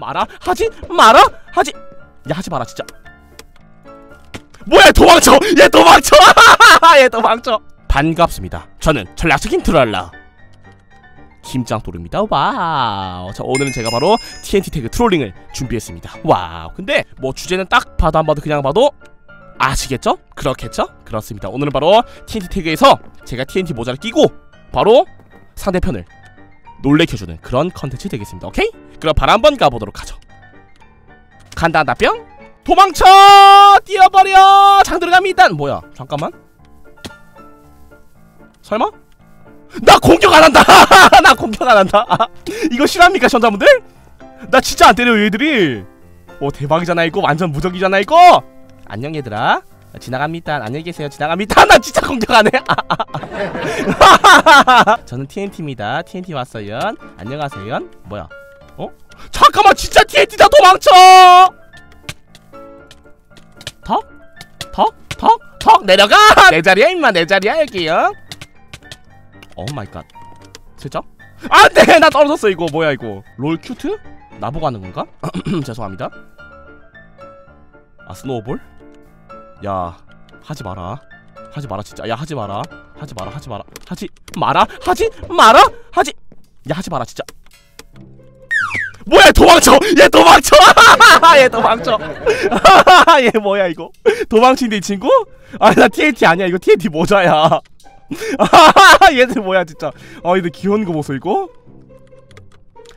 마라? 하지 마라? 하지 야 하지 마라 진짜. 뭐야 도망쳐! 얘 도망쳐! 얘 도망쳐! 반갑습니다. 저는 전략적인 트롤러 김장도르입니다. 와우. 자 오늘은 제가 바로 TNT 태그 트롤링을 준비했습니다. 와우. 근데 뭐 주제는 딱 봐도 안 봐도 그냥 봐도 아시겠죠? 그렇겠죠? 그렇습니다. 오늘은 바로 TNT 태그에서 제가 TNT 모자를 끼고 바로 상대편을 놀래켜주는 그런 컨텐츠 되겠습니다. 오케이? 그럼 바로 한번 가보도록 하죠. 간다 간다 뿅. 도망쳐! 뛰어버려! 장 들어갑니다 뭐야? 잠깐만. 설마? 나 공격 안 한다! 나 공격 안 한다! 이거 실합니까 전자분들? 나 진짜 안 때려요 얘들이. 오 대박이잖아 이거. 완전 무적이잖아 이거. 안녕 얘들아 지나갑니다. 안녕히 계세요. 지나갑니다. 나 진짜 공격 안해 저는 TNT입니다. TNT 왔어요. 안녕하세요. 뭐야? 어? 잠깐만 진짜 TNT다 도망쳐! 턱? 턱? 턱? 턱 내려가! 내 자리야 임마. 내 자리야 여기요 오 마이 갓. 슬쩍? 안돼! 나 떨어졌어 이거. 뭐야 이거? 롤 큐트? 나보고 하는 건가? 죄송합니다. 아 스노우볼? 야 하지 마라. 하지 마라 진짜. 야 하지 마라. 하지 마라 하지 마라. 하지 마라? 하지 마라? 하지 야 하지 마라 진짜. 뭐야 도망쳐! 얘 도망쳐! 얘 도망쳐! 얘 뭐야 이거? 도망친데 이 친구? 아니 나 TNT 아니야. 이거 TNT 모자야. 얘들 뭐야 진짜. 아 얘들 귀여운 거 보소 이거?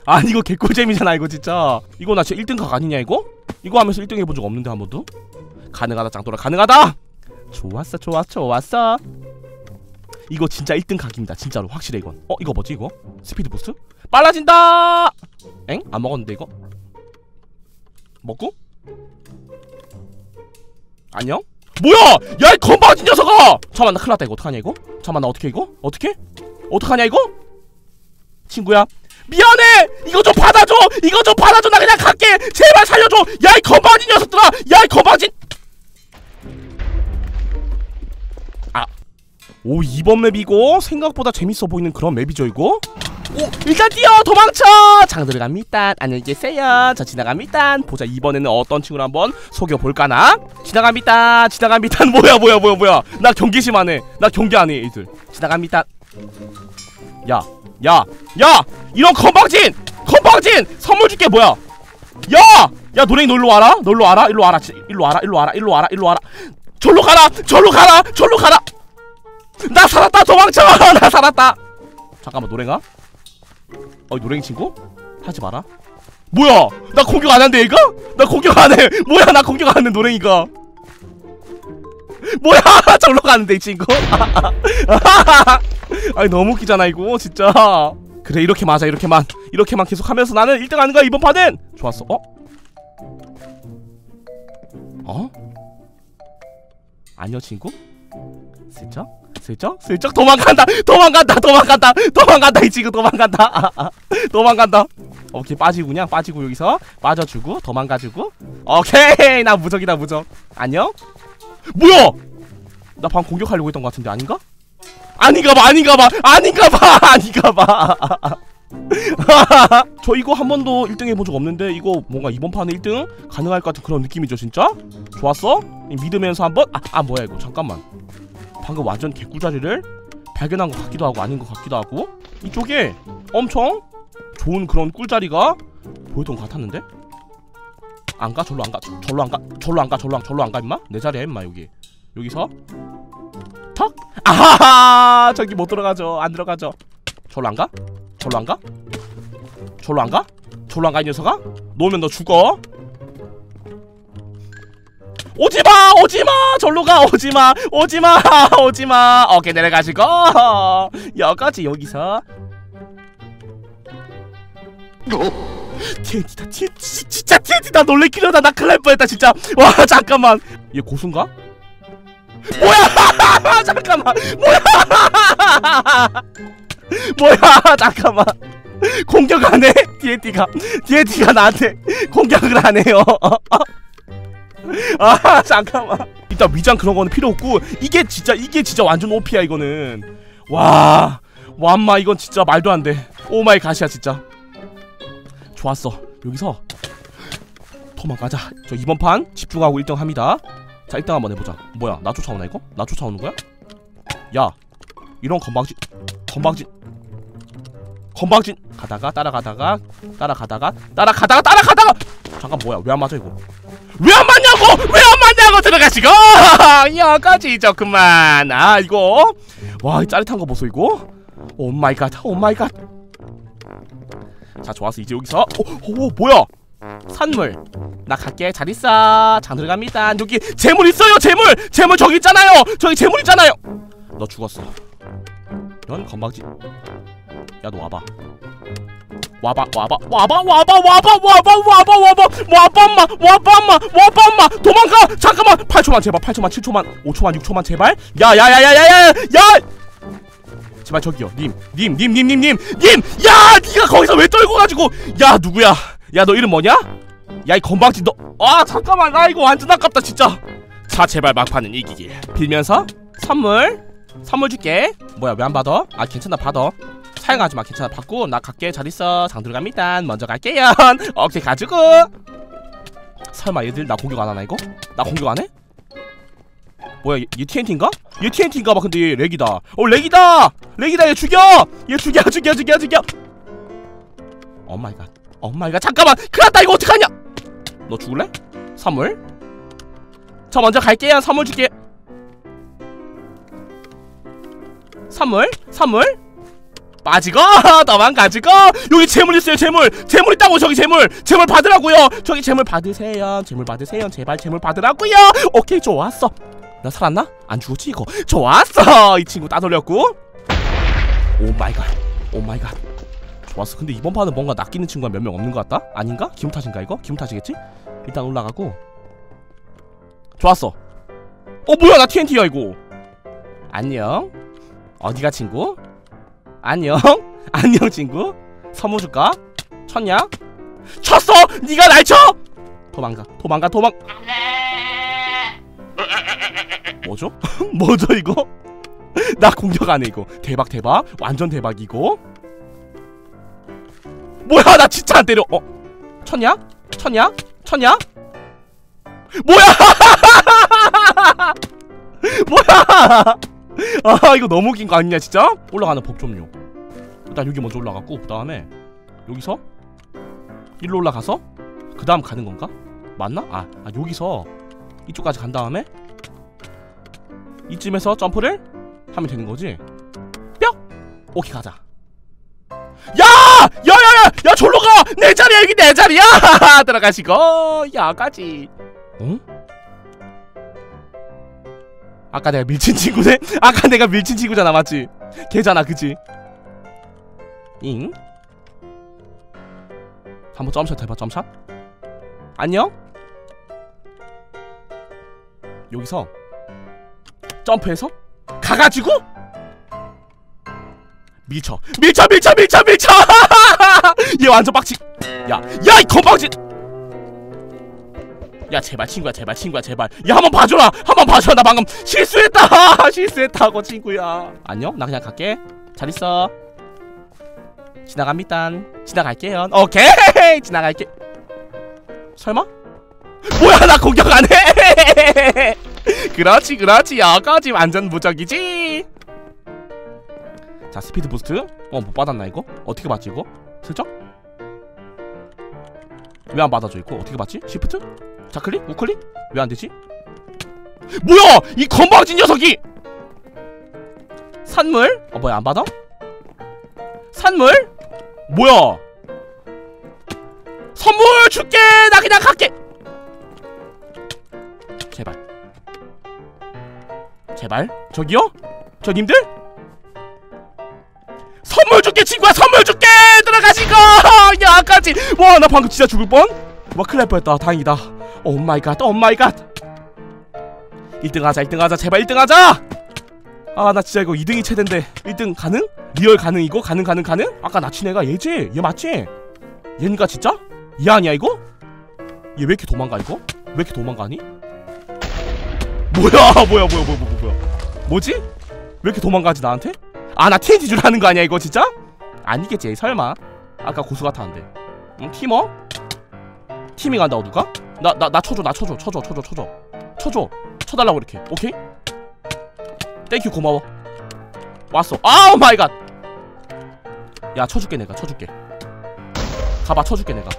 아니 이거 개꿀잼이잖아 이거 진짜. 이거 나 진짜 1등 각 아니냐 이거? 이거 하면서 1등 해본 적 없는데 한 번도? 가능하다 짱돌아 가능하다 좋았어 좋았어 좋았어 이거 진짜 1등 각입니다 진짜로 확실해 이건 어 이거 뭐지 이거? 스피드 부스트? 빨라진다 엥? 안 먹었는데 이거? 먹고? 안녕? 뭐야! 야이 건방진 녀석아! 잠깐만 나 큰일 났다 이거 어떡하냐 이거? 잠깐만 나 어떻게 이거? 어떻게? 어떡하냐 이거? 친구야 미안해! 이거 좀 받아줘! 이거 좀 받아줘! 나 그냥 갈게! 제발 살려줘! 야 이 건방진 녀석들아! 야 이 건방진! 아. 오 이번 맵이고 생각보다 재밌어 보이는 그런 맵이죠 이거? 오 일단 뛰어! 도망쳐! 장 들어갑니다. 안녕히 계세요. 저 지나갑니다. 보자 이번에는 어떤 친구를 한번 속여볼까나? 지나갑니다. 지나갑니다. 뭐야 뭐야 뭐야 뭐야? 나 경계심 안해 나 경계 안해 이들. 지나갑니다. 야 야 야! 이런 건방진! 건방진! 선물 줄게 뭐야? 야 야 노랭이 놀러 와라. 놀러 와라 일로 와라. 지- 일로 와라. 일로 와라. 일로 와라. 일로 와라 절로 가라 절로 가라 절로 가라. 나 살았다 도망쳐. 나 살았다. 잠깐만 노랭아? 어 노랭이 친구? 하지 마라. 뭐야? 나 공격 안 한대 얘가? 나 공격 안 해. 뭐야 나 공격 안 하는 노랭이가? 뭐야? 절로 가는데 이 친구? 아니 너무 웃기잖아 이거 진짜. 그래 이렇게 맞아 이렇게만 이렇게만 계속 하면서 나는 1등 하는 거야 이번 판은. 좋았어. 어? 어? 안녕 친구? 슬쩍? 슬쩍? 슬쩍? 도망간다! 도망간다! 도망간다! 도망간다! 이 친구 도망간다! 아, 아. 도망간다! 오케이 빠지고 그냥 빠지고 여기서 빠져주고 도망가주고. 오케이! 나 무적이다 무적. 안녕? 뭐야! 나 방금 공격하려고 했던 것 같은데 아닌가? 아닌가봐 아닌가봐! 아닌가봐! 아닌가봐 저 이거 한 번도 1등 해본 적 없는데 이거 뭔가 이번 판에 1등 가능할 것 같은 그런 느낌이죠 진짜? 좋았어? 믿으면서 한번? 아, 아 뭐야 이거. 잠깐만. 방금 완전 개꿀자리를 발견한 것 같기도 하고 아닌 것 같기도 하고. 이쪽에 엄청 좋은 그런 꿀자리가 보였던 것 같았는데? 안가? 절로 안가? 절로 안가? 절로 안가? 절로 안 절로 안가 임마? 내 자리야 임마 여기. 여기서? 턱! 아하하! 저기 못 들어가죠. 안 들어가죠. 절로 안가? 절로 안가 절로 안가? 절로 안 가 이 녀석아? 놓으면 너 죽어. 오지마 오지마 절로 가 오지마 오지마 오지마. 오케이 내려가시고. 여기까지 여기서. TNT다 TNT 진짜 TNT다 놀래키려다. 나 큰일 날 뻔했다 진짜. 와 잠깐만. 얘 고수인가? 뭐야? 잠깐만. 뭐야? 뭐야? 잠깐만 공격 안해? TNT가. TNT가 나한테 공격을 안 해요. 아 잠깐만. 일단 위장 그런 거는 필요 없고 이게 진짜 이게 진짜 완전 OP야 이거는. 와 완마 이건 진짜 말도 안돼. 오마이 갓이야 진짜. 좋았어. 여기서 도망가자. 저 이번 판 집중하고 1등 합니다. 자 1등 한번 해보자. 뭐야 나 쫓아오나 이거? 나 쫓아오는 거야? 야 이런 건방진 건방진 건방진. 가다가 따라가다가 따라가다가 따라가다가 따라가다가. 잠깐 뭐야? 왜 안 맞아 이거? 왜 안 맞냐고? 왜 안 맞냐고 들어가시고! 여기까지 좋구만. 아 이거? 와이 짜릿한 거 보소 이거? 오 마이 갓 오 마이 갓 자 좋았어 이제 여기서. 오, 오 뭐야? 산물. 나 갈게. 잘 있어. 장 들어갑니다. 여기 재물 있어요 재물! 재물 저기 있잖아요! 저기 재물 있잖아요! 너 죽었어. 넌 건방지 야 너 와봐. 와봐 와봐 와봐 와봐 와봐 와봐 와봐 와봐. 와봐마 와봐마 와봐마. 도망가. 잠깐만. 8초만 제발 8초만 7초만 5초만 6초만 제발. 야야야야야야 야! 제발 저기요. 님 님 님 님 님 님 님! 야 니가 거기서 왜 떨고 가지고. 야 누구야? 야 너 이름 뭐냐? 야 이 건방진 너아 잠깐만. 나 이거 완전 아깝다 진짜. 자 제발 막판은 이기길 빌면서 선물. 선물 줄게. 뭐야 왜 안 받아? 아 괜찮아. 받아 사용하지 마. 괜찮아. 받고 나 갈게. 잘 있어. 장 들어갑니다. 먼저 갈게요. 오케이 가지고. 설마 얘들 나 공격 안 하나 이거? 나 공격 안 해? 뭐야 얘, 얘 TNT인가? 얘 TNT인가 봐 근데 얘 렉이다. 어 렉이다! 렉이다! 얘 죽여! 얘 죽여 죽여 죽여 죽여! 오마이갓. 오마이갓. 잠깐만! 큰일났다 이거 어떡하냐! 너 죽을래? 선물? 저 먼저 갈게요. 선물 줄게. 선물? 선물 빠지고 도망가지고 여기 재물 있어요 재물. 재물 있다고 저기 재물. 재물 받으라고요. 저기 재물 받으세요. 재물 받으세요. 제발 재물 받으라고요. 오케이 좋았어. 나 살았나? 안 죽었지 이거? 좋았어. 이 친구 따돌렸고. 오 마이 갓 오 마이 갓. 좋았어. 근데 이번 판은 뭔가 낚이는 친구가 몇 명 없는 것 같다? 아닌가? 기분 탓인가 이거? 기분 탓이겠지? 일단 올라가고. 좋았어. 어 뭐야 나 TNT야 이거. 안녕. 어디가 친구? 안녕 안녕 친구 선물 줄까? 쳤냐? 쳤어! 네가 날 쳐! 도망가 도망가 도망 뭐죠? 뭐죠 이거? 나 공격 안해 이거 대박 대박 완전 대박이고 뭐야 나 진짜 안 때려 어? 쳤냐? 쳤냐? 쳤냐? 뭐야 뭐야 아 이거 너무 긴 거 아니냐 진짜? 올라가는 법 좀요 일단 여기 먼저 올라갔고 그 다음에 여기서 일로 올라가서 그 다음 가는 건가? 맞나? 아, 아 여기서 이쪽까지 간 다음에 이쯤에서 점프를 하면 되는 거지 뿅! 오케이 가자 야! 야야야! 야 졸로 가! 내 자리야 여기 내 자리야! 들어가시고 야까지 응? 아까 내가 밀친 친구네? 아까 내가 밀친 친구잖아 맞지? 걔잖아 그지? 잉? 한번 점샷 해봐 점샷 안녕? 여기서 점프해서 가가지고 밀쳐 밀쳐 밀쳐 밀쳐 밀쳐 얘 완전 빡치 야야 이 건방진 야 제발 친구야 제발 친구야 제발. 야 한번 봐줘라. 한번 봐줘 나 방금 실수했다. 실수했다고 친구야. 안녕? 나 그냥 갈게. 잘 있어. 지나갑니다. 지나갈게요. 오케이! 지나갈게. 설마? 뭐야 나 공격 안해! 그렇지 그렇지. 여거지 완전 무적이지. 자 스피드 부스트. 어 못 받았나 이거? 어떻게 받지 이거? 슬쩍? 왜 안 받아줘 이거? 어떻게 받지? 시프트 좌클릭 우클릭 왜 안 되지? 뭐야! 이 건방진 녀석이! 산물? 어 뭐야 안 받아? 산물? 뭐야? 선물 줄게! 나 그냥 갈게! 제발. 제발? 저기요? 저 님들? 선물 줄게 친구야! 선물 줄게! 들어가시고 야까지! 와 나 방금 진짜 죽을 뻔 와 큰일 날 뻔했다. 다행이다 오 마이 갓 오 마이 갓 1등 하자 1등 하자 제발 1등 하자 아 나 진짜 이거 2등이 최대인데 1등 가능? 리얼 가능 이거? 가능 가능 가능? 아까 나친 애가 얘지? 얘 맞지? 얘인가 진짜? 얘 아니야 이거? 얘 왜 이렇게 도망가 이거? 왜 이렇게 도망가니? 뭐야 뭐야 뭐야 뭐야 뭐야 뭐야 뭐지? 왜 이렇게 도망가지 나한테? 아 나 TNT 줄 하는 거 아니야 이거 진짜? 아니겠지 설마 아까 고수 같았는데 응? 티머? 팀이 간다고 누가? 나 나 나 쳐줘 나 쳐줘 쳐줘 쳐줘 쳐줘. 쳐줘. 쳐달라고 이렇게. 오케이? 땡큐 고마워. 왔어. 아우 마이 갓 야 쳐줄게 내가. 쳐줄게. 가봐 쳐줄게 내가.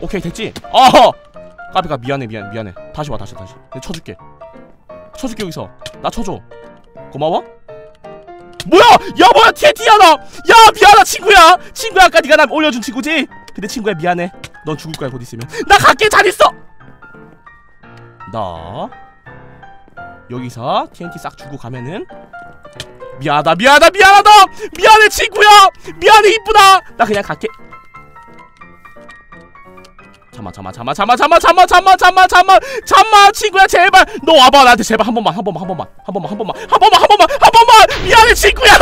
오케이 됐지? 어허! 까비가 미안해 미안 미안해. 다시 와 다시 다시. 내가 쳐줄게. 쳐줄게 여기서. 나 쳐줘. 고마워? 뭐야! 야 뭐야 TNT야 나 야 미안하다 친구야. 친구야 아까 네가 나 올려준 친구지? 근데 친구야 미안해 넌 죽을 거야 곧 있으면 나 갈게 잘 있어 너 여기서 TNT 싹 주고 가면은 미안하다 미안하다 미안하다 미안해 친구야 미안해 이쁘다 나 그냥 갈게 잠만 잠만 잠만 잠만 잠만 잠만 잠만 잠만 잠만 잠만 친구야 제발 너 와봐 나한테 제발 한 번만 한 번만 한 번만 한 번만 한 번만 한 번만 한 번만 한 번만 미안해 친구야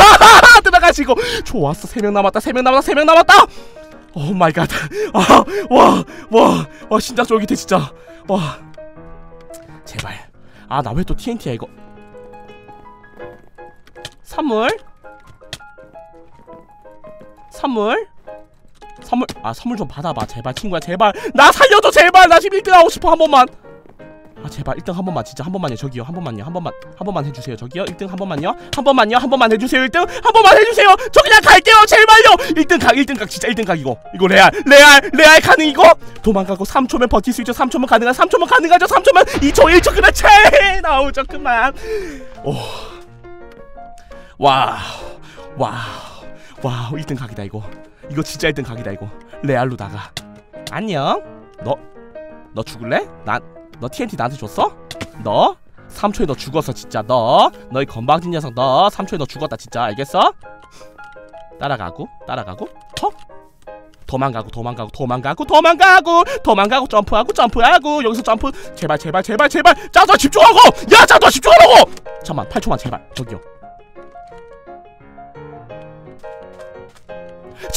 들어가시고 좋았어 세 명 남았다 세 명 남았다 세 명 남았다 오 마이 갓. 아, 와, 와, 와, 심장 쫄깃해 진짜. 와. 제발. 아, 나 왜 또 TNT야 이거. 선물. 선물. 선물. 아, 선물 좀 받아봐. 제발 친구야, 제발. 나 살려줘, 제발. 나 지금 1등 하고 싶어 한 번만. 아 제발. 1등 한 번만 진짜 한 번만요. 저기요. 한 번만요. 한 번만 한 번만 해주세요. 저기요. 1등 한 번만요. 한 번만요. 한 번만 해주세요. 1등 한 번만 해주세요. 저 그냥 갈게요. 제발요 1등 각 1등 각. 진짜 1등 각 이거. 이거 레알 레알 레알 가능 이거. 도망가고 3초면 버틸 수 있죠. 3초면 가능한 3초면 가능하죠. 3초면 2초 1초 그렇지 나오죠. 그만. 오. 와우. 와우. 와우. 1등 각이다 이거. 이거 진짜 1등 각이다 이거. 레알로 다가. 안녕. 너 너 죽을래? 난 너 TNT 나한테 줬어? 너? 3초에 너 죽었어 진짜. 너? 너희 건방진 녀석 너? 3초에 너 죽었다 진짜. 알겠어? 따라가고 따라가고 턱 도망가고 도망가고 도망가고 도망가고 도망가고 점프하고 점프하고. 여기서 점프. 제발 제발 제발 제발. 짜서 집중하고! 야 짜서 집중하라고! 잠만 8초만 제발. 저기요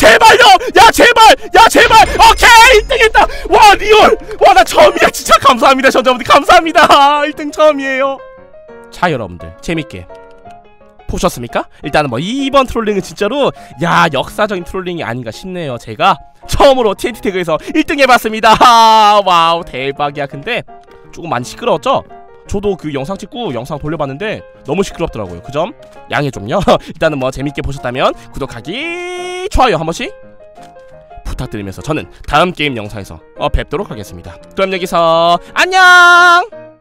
제발요! 야 제발! 야 제발! 오케이! 1등 했다! 와 리얼! 와 나 처음이야 진짜 감사합니다 전자분들 감사합니다 1등 처음이에요 자 여러분들 재밌게 보셨습니까? 일단은 뭐 이번 트롤링은 진짜로 야 역사적인 트롤링이 아닌가 싶네요 제가 처음으로 TNT 태그에서 1등 해봤습니다 와우 대박이야 근데 조금 많이 시끄러웠죠? 저도 그 영상 찍고 영상 돌려봤는데 너무 시끄럽더라고요. 그 점? 양해 좀요. 일단은 뭐 재밌게 보셨다면 구독하기 좋아요 한 번씩 부탁드리면서 저는 다음 게임 영상에서 어, 뵙도록 하겠습니다. 그럼 여기서 안녕